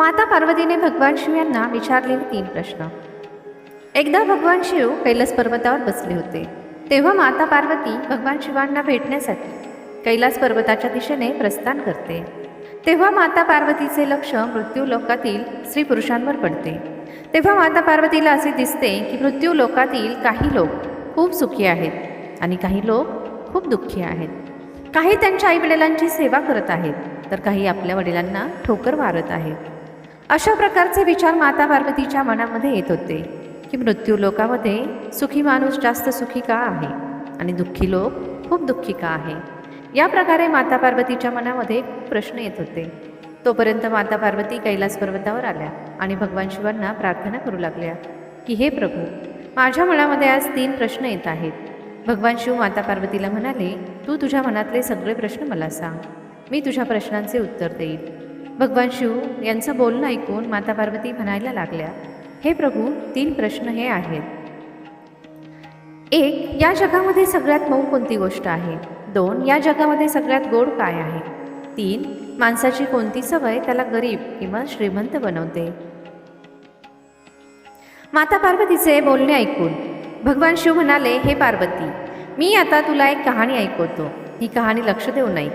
माता पार्वतीने भगवान शिव यांना विचारलेले तीन प्रश्न. एकदा भगवान शिव कैलास पर्वतावर बसले होते. तेव्हा माता पार्वती भगवान शिवांना भेटण्यासाठी कैलास पर्वताच्या दिशेने प्रस्थान करते. तेव्हा माता पार्वतीचे लक्ष मृत्यू लोकातील स्त्री पुरुषांवर पडते. तेव्हा माता पार्वतीला असे दिसते की मृत्यू लोकातील काही लोक खूप सुखी आहेत आणि काही लोक खूप दुःखी आहेत. काही त्यांच्या आईवडिलांची सेवा करत आहेत तर काही आपल्या वडिलांना ठोकर मारत आहेत. अशा प्रकारचे विचार माता पार्वतीच्या मनामध्ये येत होते की मृत्यू लोकामध्ये सुखी माणूस जास्त सुखी का आहे? आणि दुःखी लोक खूप दुःखी का आहे? या प्रकारे माता पार्वतीच्या मनामध्ये प्रश्न येत होते. तोपर्यंत माता पार्वती कैलास पर्वतावर आल्या आणि भगवान शिवांना प्रार्थना करू लागल्या की हे प्रभू माझ्या मनामध्ये आज तीन प्रश्न येत आहेत. भगवान शिव माता पार्वतीला म्हणाले तू तुझ्या मनातले सगळे प्रश्न मला सांग. मी तुझ्या प्रश्नांचे उत्तर देईल. भगवान शिव यांचं बोलणं ऐकून माता पार्वती म्हणायला लागल्या हे प्रभू तीन प्रश्न हे आहेत. एक या जगामध्ये सगळ्यात मऊ कोणती गोष्ट आहे? दोन या जगामध्ये सगळ्यात गोड काय आहे? तीन माणसाची कोणती सवय त्याला गरीब किंवा श्रीमंत बनवते? माता पार्वतीचे बोलणे ऐकून भगवान शिव म्हणाले हे पार्वती मी आता तुला एक कहाणी ऐकवतो. ही कहाणी लक्ष देऊ नाही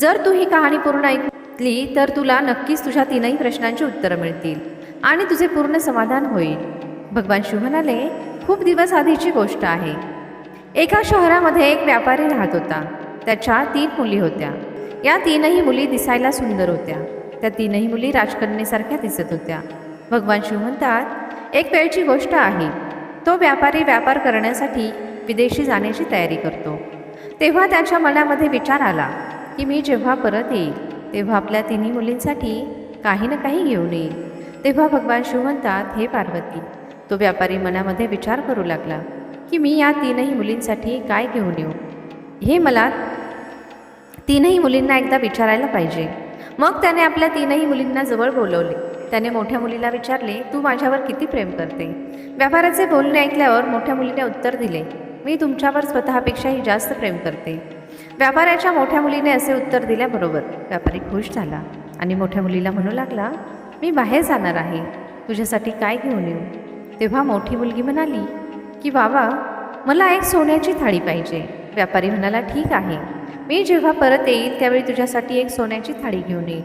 जर तू ही कहाणी पूर्ण ऐकू ऐकली तर तुला नक्कीच तुझ्या तीनही प्रश्नांची उत्तरं मिळतील. आणि तुझे पूर्ण समाधान होईल. भगवान शिव म्हणाले खूप दिवस आधीची गोष्ट आहे. एका शहरामध्ये एक व्यापारी राहत होता. त्याच्या तीन मुली होत्या. या तीनही मुली दिसायला सुंदर होत्या. त्या तीनही मुली राजकन्येसारख्या दिसत होत्या. भगवान शिव म्हणतात एक वेळची गोष्ट आहे. तो व्यापारी व्यापार करण्यासाठी विदेशी जाण्याची तयारी करतो. तेव्हा त्याच्या मनामध्ये विचार आला की मी जेव्हा परत येईल तेव्हा आपल्या तिन्ही मुलींसाठी काही ना काही घेऊन येईल. तेव्हा भगवान शिव म्हणतात हे पार्वती तो व्यापारी मनामध्ये विचार करू लागला की मी या तीनही मुलींसाठी काय घेऊन येऊ? हे मला तीनही मुलींना एकदा विचारायला पाहिजे. मग त्याने आपल्या तीनही मुलींना जवळ बोलवले. त्याने मोठ्या मुलीला विचारले तू माझ्यावर किती प्रेम करते? व्यापाराचे बोलणे ऐकल्यावर मोठ्या मुलीने उत्तर दिले मी तुमच्यावर स्वतःपेक्षाही जास्त प्रेम करते. व्यापाऱ्याच्या मोठ्या मुलीने असे उत्तर दिल्याबरोबर व्यापारी खुश झाला आणि मोठ्या मुलीला म्हणू लागला मी बाहेर जाणार आहे. तुझ्यासाठी काय घेऊन येऊ? तेव्हा मोठी मुलगी म्हणाली की बाबा मला एक सोन्याची थाळी पाहिजे. व्यापारी म्हणाला ठीक आहे. मी जेव्हा परत येईल त्यावेळी तुझ्यासाठी एक सोन्याची थाळी घेऊन येईल.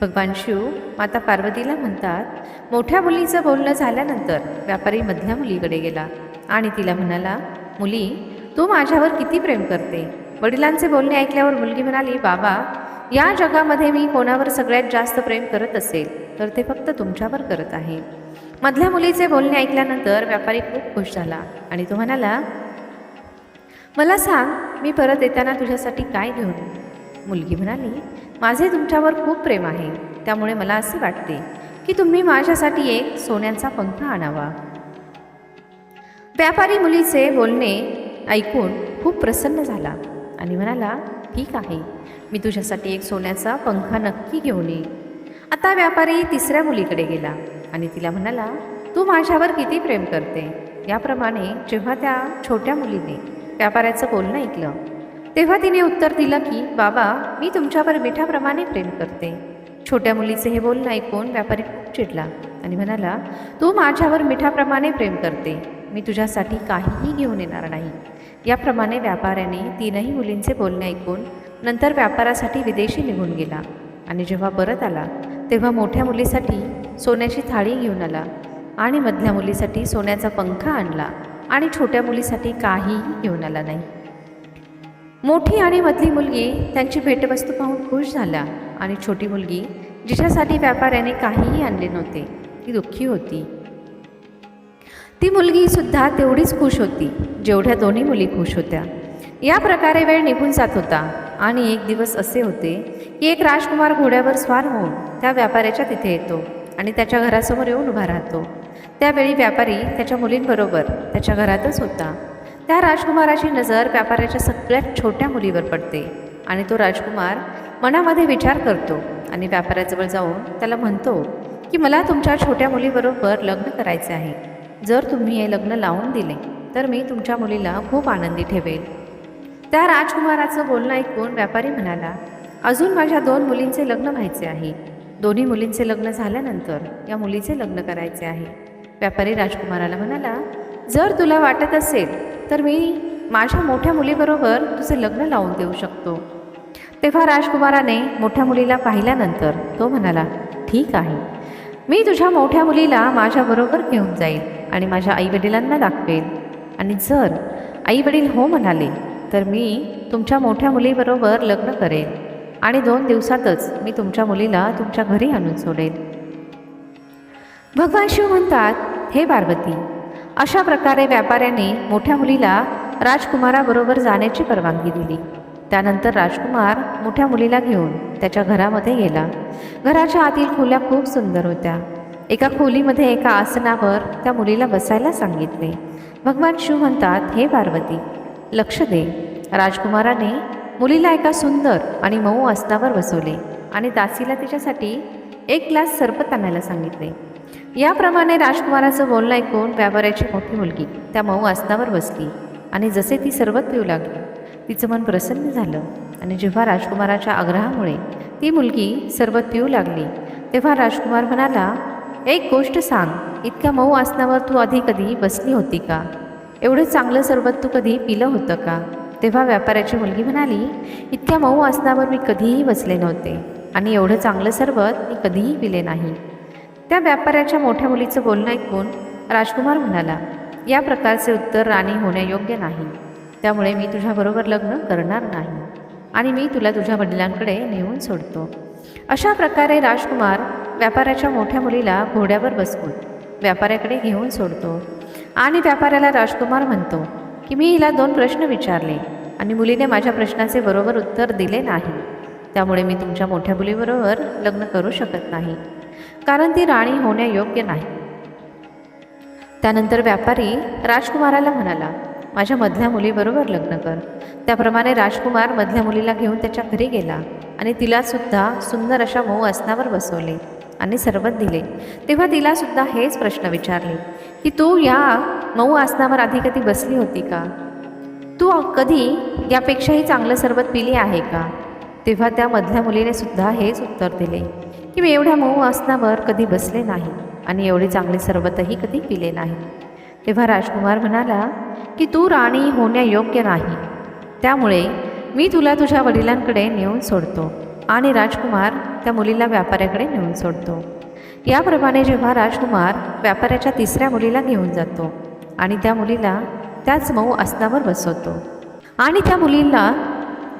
भगवान शिव माता पार्वतीला म्हणतात. मोठ्या मुलीचं बोलणं झाल्यानंतर व्यापारी मधल्या मुलीकडे गेला आणि तिला म्हणाला मुली तू माझ्यावर किती प्रेम करते? वडिलांचे बोलणे ऐकल्यावर मुलगी म्हणाली बाबा या जगामध्ये मी कोणावर सगळ्यात जास्त प्रेम करत असेल तर ते फक्त तुमच्यावर करत आहे. मधल्या मुलीचे बोलणे ऐकल्यानंतर व्यापारी खूप खुश झाला आणि तो म्हणाला मला सांग मी परत येताना तुझ्यासाठी काय घेऊन मुलगी म्हणाली माझे तुमच्यावर खूप प्रेम आहे त्यामुळे मला असे वाटते की तुम्ही माझ्यासाठी एक सोन्याचा पंख आणावा. व्यापारी मुलीचे बोलणे ऐकून खूप प्रसन्न झाला. आणि म्हणाला ठीक आहे. मी तुझ्यासाठी एक सोन्याचा पंखा नक्की घेऊन येईल आता व्यापारी तिसऱ्या मुलीकडे गेला आणि तिला म्हणाला तू माझ्यावर किती प्रेम करते? याप्रमाणे जेव्हा त्या छोट्या मुलीने व्यापाऱ्याचं बोलणं ऐकलं तेव्हा तिने उत्तर दिलं की बाबा मी तुमच्यावर मिठाप्रमाणे प्रेम करते. छोट्या मुलीचे हे बोलणं ऐकून व्यापारी खूप चिडला आणि म्हणाला तू माझ्यावर मिठाप्रमाणे प्रेम करते. मी तुझ्यासाठी काहीही घेऊन येणार नाही. याप्रमाणे व्यापाऱ्याने तीनही मुलींचे बोलणे ऐकून नंतर व्यापारासाठी विदेशी निघून गेला आणि जेव्हा परत आला तेव्हा मोठ्या मुलीसाठी सोन्याची थाळी घेऊन आला आणि मधल्या मुलीसाठी सोन्याचा पंखा आणला आणि छोट्या मुलीसाठी काहीही घेऊन आला नाही. मोठी आणि मधली मुलगी त्यांची भेटवस्तू पाहून खुश झाल्या आणि छोटी मुलगी जिच्यासाठी व्यापाऱ्याने काहीही आणले नव्हते. ती दुःखी होती. ती मुलगी सुद्धा तेवढीच खुश होती जेवढ्या दोन्ही मुली खुश होत्या. या प्रकारे वेळ निघून जात होता आणि एक दिवस असे होते की एक राजकुमार घोड्यावर स्वार होऊन त्या व्यापाऱ्याच्या तिथे येतो आणि त्याच्या घरासमोर येऊन उभा राहतो. त्यावेळी व्यापारी त्याच्या मुलींबरोबर त्याच्या घरातच होता. त्या राजकुमाराची नजर व्यापाऱ्याच्या सगळ्यात छोट्या मुलीवर पडते आणि तो राजकुमार मनामध्ये विचार करतो आणि व्यापाऱ्याजवळ जाऊन त्याला म्हणतो की मला तुमच्या छोट्या मुलीबरोबर लग्न करायचे आहे. जर तुम्ही हे लग्न लावून दिले तर मी तुमच्या मुलीला खूप आनंदी ठेवेल. त्या राजकुमाराचं बोलणं ऐकून व्यापारी म्हणाला अजून माझ्या दोन मुलींचे लग्न व्हायचे आहे. दोन्ही मुलींचे लग्न झाल्यानंतर या मुलीचे लग्न करायचे आहे. व्यापारी राजकुमाराला म्हणाला जर तुला वाटत असेल तर मी माझ्या मोठ्या मुलीबरोबर तुझे लग्न लावून देऊ शकतो. तेव्हा राजकुमाराने मोठ्या मुलीला पाहिल्यानंतर तो म्हणाला ठीक आहे. मी तुझ्या मोठ्या मुलीला माझ्याबरोबर घेऊन जाईल आणि माझ्या आईवडिलांना दाखवेल. आणि जर आईवडील हो म्हणाले तर मी तुमच्या मोठ्या मुलीबरोबर लग्न करेन आणि दोन दिवसातच मी तुमच्या मुलीला तुमच्या घरी आणून सोडेन भगवान शिव म्हणतात हे पार्वती अशा प्रकारे व्यापाऱ्याने मोठ्या मुलीला राजकुमाराबरोबर जाण्याची परवानगी दिली. त्यानंतर राजकुमार मोठ्या मुलीला घेऊन त्याच्या घरामध्ये गेला. घराच्या आतील खोल्या खूप सुंदर होत्या. एका खोलीमध्ये एका आसनावर त्या मुलीला बसायला सांगितले. भगवान शिव म्हणतात हे पार्वती लक्ष दे. राजकुमाराने मुलीला एका सुंदर आणि मऊ आसनावर बसवले आणि दासीला तिच्यासाठी एक ग्लास सरबत आणायला सांगितले. याप्रमाणे राजकुमाराचं बोलणं ऐकून व्यापाऱ्याची मोठी मुलगी त्या मऊ आसनावर बसली आणि जसे ती सरबत पिऊ लागली तिचं मन प्रसन्न झालं आणि जेव्हा राजकुमाराच्या आग्रहामुळे ती मुलगी सरबत पिऊ लागली तेव्हा राजकुमार म्हणाला एक गोष्ट सांग इतक्या मऊ आसनावर तू आधी कधी बसली होती का? एवढं चांगलं सरबत तू कधी पिलं होतं का? तेव्हा व्यापाऱ्याची मुलगी म्हणाली इतक्या मऊ आसनावर मी कधीही बसले नव्हते आणि एवढं चांगलं सरबत मी कधीही पिले नाही. त्या व्यापाऱ्याच्या मोठ्या मुलीचं बोलणं ऐकून राजकुमार म्हणाला या प्रकारचे उत्तर राणी होण्यायोग्य नाही. त्यामुळे मी तुझ्याबरोबर लग्न करणार नाही. आणि मी तुला तुझ्या वडिलांकडे नेऊन सोडतो. अशा प्रकारे राजकुमार व्यापाऱ्याच्या मोठ्या मुलीला घोड्यावर बसवून व्यापाऱ्याकडे घेऊन सोडतो. आणि व्यापाऱ्याला राजकुमार म्हणतो की मी हिला दोन प्रश्न विचारले आणि मुलीने माझ्या प्रश्नाचे बरोबर उत्तर दिले नाही. त्यामुळे मी तुमच्या मोठ्या मुलीबरोबर लग्न करू शकत नाही. कारण ती राणी होण्यायोग्य नाही. त्यानंतर व्यापारी राजकुमाराला म्हणाला माझ्या मधल्या मुलीबरोबर लग्न कर. त्याप्रमाणे राजकुमार मधल्या मुलीला घेऊन त्याच्या घरी गेला आणि तिलासुद्धा सुंदर अशा मऊ आसनावर बसवले आणि सरबत दिले. तेव्हा तिलासुद्धा हेच प्रश्न विचारले की तू या मऊ आसनावर आधी कधी बसली होती का? तू कधी यापेक्षाही चांगलं सरबत पिली आहे का? तेव्हा त्या मधल्या मुलीने सुद्धा हेच उत्तर दिले की मी एवढ्या मऊ आसनावर कधी बसले नाही आणि एवढे चांगले सरबतही कधी पिले नाही. तेव्हा राजकुमार म्हणाला की तू राणी होण्यायोग्य नाही. त्यामुळे मी तुला तुझ्या वडिलांकडे नेऊन सोडतो आणि राजकुमार त्या मुलीला व्यापाऱ्याकडे नेऊन सोडतो. याप्रमाणे जेव्हा राजकुमार व्यापाऱ्याच्या तिसऱ्या मुलीला घेऊन जातो आणि त्या मुलीला त्याच मऊ आसनावर बसवतो आणि त्या मुलीला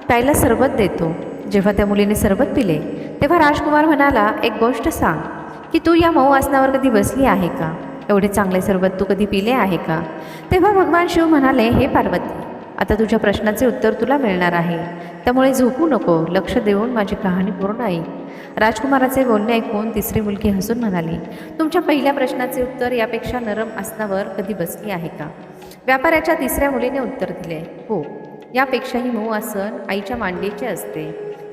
प्यायला सरबत देतो. जेव्हा त्या मुलीने सरबत पिले तेव्हा राजकुमार म्हणाला एक गोष्ट सांग की तू या मऊ आसनावर कधी बसली आहे का? एवढे चांगले सरबत तू कधी पिले आहे का? तेव्हा भगवान शिव म्हणाले हे पार्वती आता तुझ्या प्रश्नाचे उत्तर तुला मिळणार आहे. त्यामुळे झोपू नको लक्ष देऊन माझी कहाणी पूर्ण ऐक राजकुमाराचे बोलणे ऐकून तिसरी मुलगी हसून म्हणाली तुमच्या पहिल्या प्रश्नाचे उत्तर यापेक्षा नरम आसनावर कधी बसली आहे का? व्यापाऱ्याच्या तिसऱ्या मुलीने उत्तर दिले हो यापेक्षाही मऊ आसन आईच्या मांडीचे असते.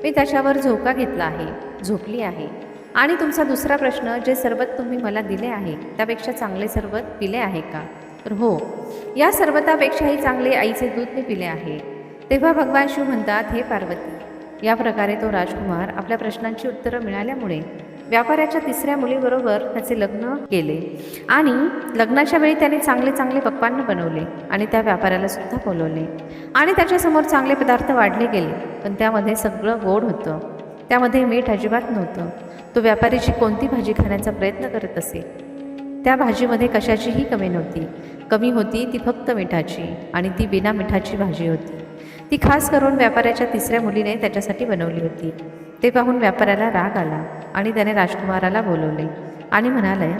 मी त्याच्यावर झोका घेतला आहे झोपली आहे. आणि तुमचा दुसरा प्रश्न जे सरबत तुम्ही मला दिले आहे त्यापेक्षा चांगले सरबत पिले आहे का? तर हो या सरबतापेक्षाही चांगले आईचे दूध मी पिले आहे. तेव्हा भगवान शिव म्हणतात हे पार्वती या प्रकारे तो राजकुमार आपल्या प्रश्नांची उत्तरं मिळाल्यामुळे व्यापाऱ्याच्या तिसऱ्या मुलीबरोबर त्याचे लग्न केले आणि लग्नाच्या वेळी त्याने चांगले चांगले पक्वान्न बनवले आणि त्या व्यापाऱ्याला सुद्धा बोलवले. आणि त्याच्यासमोर चांगले पदार्थ वाढले गेले पण त्यामध्ये सगळं गोड होतं. त्यामध्ये मीठ अजिबात नव्हतं. तो व्यापारीची कोणती भाजी खाण्याचा प्रयत्न करत असे? त्या भाजीमध्ये कशाचीही कमी नव्हती. कमी होती ती फक्त मिठाची आणि ती बिना मिठाची भाजी होती. ती खास करून व्यापाऱ्याच्या तिसऱ्या मुलीने त्याच्यासाठी बनवली होती. ते पाहून व्यापाऱ्याला राग आला आणि त्याने राजकुमाराला बोलवले आणि म्हणाले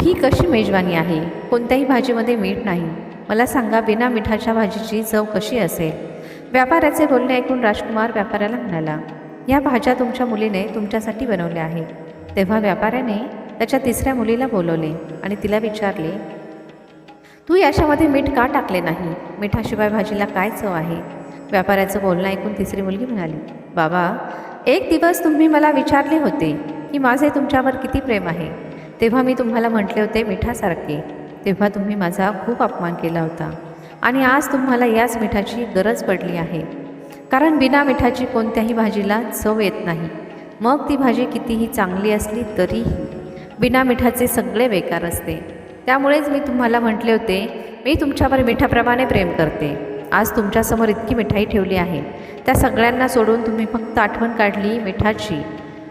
ही कशी मेजवानी आहे? कोणत्याही भाजीमध्ये मीठ नाही. मला सांगा बिना मिठाच्या भाजीची चव कशी असेल? व्यापाऱ्याचे बोलणे ऐकून राजकुमार व्यापाऱ्याला म्हणाला या भाज्या तुमच्या मुलीने तुमच्यासाठी बनवल्या आहेत. तेव्हा व्यापाऱ्याने त्याच्या तिसऱ्या मुलीला बोलवले आणि तिला विचारले तू याच्यामध्ये मीठ का टाकले नाही? मिठाशिवाय भाजीला काय चव आहे? व्यापाऱ्याचं बोलणं ऐकून तिसरी मुलगी म्हणाली बाबा एक दिवस तुम्ही मला विचारले होते की माझे तुमच्यावर किती प्रेम आहे. तेव्हा मी तुम्हाला म्हटले होते मिठासारखे. तेव्हा तुम्ही माझा खूप अपमान केला होता आणि आज तुम्हाला याच मिठाची गरज पडली आहे. कारण बिना मिठाची कोणत्याही भाजीला चव येत नाही. मग ती भाजी कितीही चांगली असली तरीही. बिना मिठाचे सगळे बेकार असते. त्यामुळेच मी तुम्हाला म्हटले होते मी तुमच्यावर मिठाप्रमाणे प्रेम करते. आज तुमच्यासमोर इतकी मिठाई ठेवली आहे. त्या सगळ्यांना सोडून तुम्ही फक्त आठवण काढली मिठाची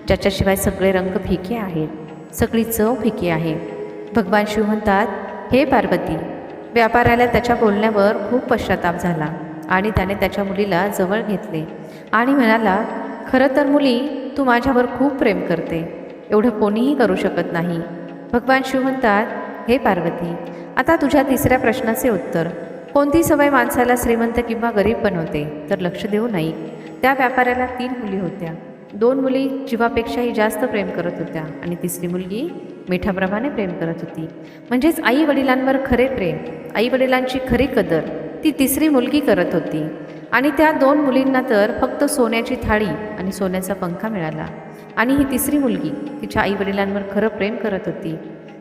ज्याच्याशिवाय सगळे रंग फिके आहेत. सगळी चव फिकी आहे. भगवान शिव म्हणतात हे पार्वती व्यापाऱ्याला त्याच्या बोलण्यावर खूप पश्चाताप झाला. आणि त्याने त्याच्या मुलीला जवळ घेतले. आणि म्हणाला खरं तर मुली तू माझ्यावर खूप प्रेम करते. एवढं कोणीही करू शकत नाही. भगवान शिव म्हणतात हे पार्वती आता तुझ्या तिसऱ्या प्रश्नाचे उत्तर. कोणती सवय माणसाला श्रीमंत किंवा गरीब बनवते तर लक्ष देऊ नाही. त्या व्यापाऱ्याला तीन मुली होत्या. दोन मुली जीवापेक्षाही जास्त प्रेम करत होत्या आणि तिसरी मुलगी मिठाप्रमाणे प्रेम करत होती. म्हणजेच आई वडिलांवर खरे प्रेम आई वडिलांची खरी कदर ती तिसरी मुलगी करत होती. आणि त्या दोन मुलींना तर फक्त सोन्याची थाळी आणि सोन्याचा पंखा मिळाला. आणि ही तिसरी मुलगी तिच्या आईवडिलांवर खरं प्रेम करत होती.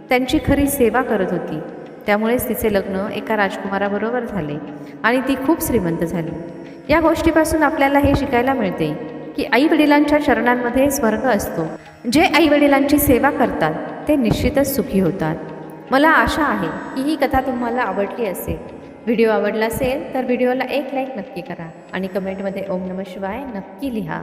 त्यांची खरी सेवा करत होती. त्यामुळेच तिचे लग्न एका राजकुमाराबरोबर झाले आणि ती खूप श्रीमंत झाली. या गोष्टीपासून आपल्याला हे शिकायला मिळते की आईवडिलांच्या चरणांमध्ये स्वर्ग असतो. जे आईवडिलांची सेवा करतात ते निश्चितच सुखी होतात. मला आशा आहे की ही कथा तुम्हाला आवडली असेल. व्हिडिओ आवडला असेल तर व्हिडिओला एक लाईक नक्की करा आणि कमेंटमध्ये ओम नम शिवाय नक्की लिहा.